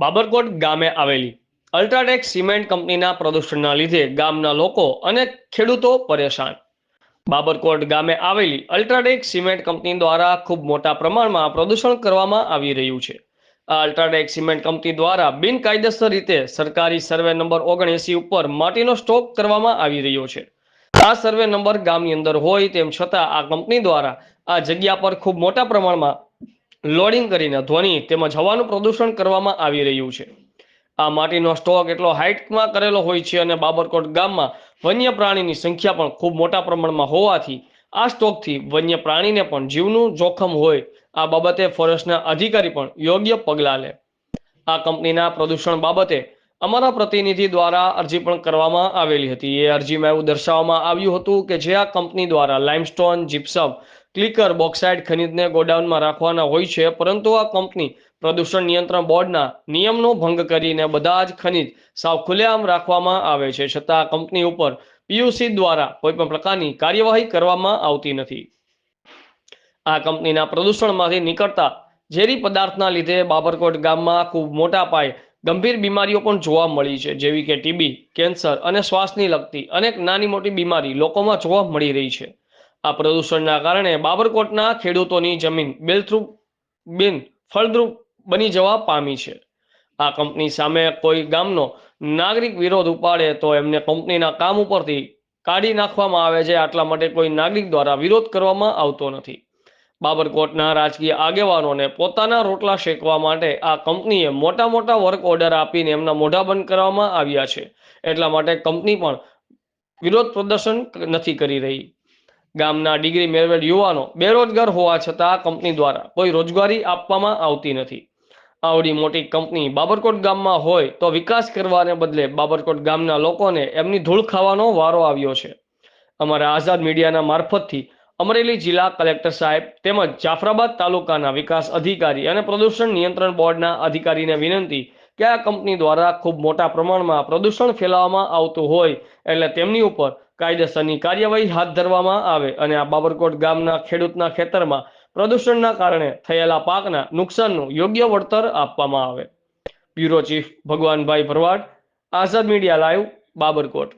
બાબરકોટ ગામે આવેલી UltraTech cement કંપનીના પ્રદૂષણના લીધે ગામના લોકો અને ખેડૂતો પરેશાન. બાબરકોટ ગામે આવેલી અલ્ટ્રાટેક સિમેન્ટ કંપની દ્વારા ખૂબ મોટા પ્રમાણમાં પ્રદૂષણ કરવામાં આવી રહ્યું છે. આ અલ્ટ્રાટેક સિમેન્ટ કંપની દ્વારા બિનકાયદેસર રીતે સરકારી સર્વે નંબર ઓગણએસી ઉપર માટીનો સ્ટોક કરવામાં આવી રહ્યો છે. આ સર્વે નંબર ગામની અંદર હોય તેમ છતાં આ કંપની દ્વારા આ જગ્યા પર ખૂબ મોટા પ્રમાણમાં લોડિંગ કરીને ધ્વનિ તેમજ હવાનું પ્રદૂષણ કરવામાં આવી રહ્યું છે. આ માટીનો સ્ટોક એટલો હાઇટમાં કરેલો હોય છે અને બાબરકોટ ગામમાં વન્ય પ્રાણીની સંખ્યા પણ ખૂબ મોટા પ્રમાણમાં હોવાથી આ સ્ટોકથી વન્ય પ્રાણીને પણ જીવનું જોખમ હોય. આ બાબતે ફોરેસ્ટના અધિકારી પણ યોગ્ય પગલાં લે. આ કંપનીના પ્રદૂષણ બાબતે અમારા પ્રતિનિધિ દ્વારા અરજી પણ કરવામાં આવેલી હતી. એ અરજીમાં એવું દર્શાવવામાં આવ્યું હતું કે જે આ કંપની દ્વારા લાઇમસ્ટોન જીપ્સમ ક્લિકર બોક્સાઇડ ખનિજને ગોડાઉનમાં રાખવાના હોય છે, પરંતુ આ કંપની પ્રદૂષણ નિયંત્રણ બોર્ડના નિયમનો ભંગ કરીને બધા જ ખનિજ સાવ ખુલ્લેઆમ રાખવામાં આવે છે, છતાં આ કંપની ઉપર પીયુસી દ્વારા કોઈ પણ પ્રકારની કાર્યવાહી કરવામાં આવતી નથી. આ કંપનીના પ્રદૂષણમાંથી નીકળતા ઝેરી પદાર્થના લીધે બાબરકોટ ગામમાં ખૂબ મોટા પાયે ગંભીર બીમારીઓ પણ જોવા મળી છે, જેવી કે ટીબી કેન્સર અને શ્વાસની લગતી અનેક નાની મોટી બીમારી લોકોમાં જોવા મળી રહી છે. આ પ્રદૂષણના કારણે બાબરકોટના ખેડૂતોની જમીન બેલથ્રુપ બિન ફળદ્રુપ બની જવા પામી છે. આ કંપની સામે કોઈ ગામનો નાગરિક વિરોધ ઉપાડે તો એમને કંપનીના કામ ઉપરથી કાઢી નાખવામાં આવે છે. આટલા માટે કોઈ નાગરિક દ્વારા વિરોધ કરવામાં આવતો નથી. બાબરકોટના રાજકીય આગેવાનોને પોતાના રોટલા શેકવા માટે આ કંપનીએ મોટા મોટા વર્ક ઓર્ડર આપીને એમના મોઢા બંધ કરવામાં આવ્યા છે. એટલા માટે કંપની પણ વિરોધ પ્રદર્શન નથી કરી રહી. ગામના ડિગ્રી મેળવેલ યુવાનો બેરોજગાર હોવા છતાં કંપની દ્વારા કોઈ રોજગારી આપવામાં આવતી નથી. આવડી મોટી કંપની બાબરકોટ ગામમાં હોય તો વિકાસ કરવાને બદલે બાબરકોટ ગામના લોકોને એમની ધૂળ ખાવાનો વારો આવ્યો છે. અમારા આઝાદ મીડિયાના મારફતથી અમરેલી જિલ્લા કલેક્ટર સાહેબ તેમજ જાફરાબાદ તાલુકાના વિકાસ અધિકારી અને પ્રદૂષણ નિયંત્રણ બોર્ડના અધિકારીને વિનંતી કે આ કંપની દ્વારા ખૂબ મોટા પ્રમાણમાં પ્રદૂષણ ફેલાવવામાં આવતું હોય એટલે તેમની ઉપર કાયદેસરની કાર્યવાહી હાથ ધરવામાં આવે અને આ બાબરકોટ ગામના ખેડૂતના ખેતરમાં પ્રદૂષણના કારણે થયેલા પાકના નુકસાનનું યોગ્ય વળતર આપવામાં આવે. Bureau chief Bhagwanbhai Bharwad, Azad media live Babarkot.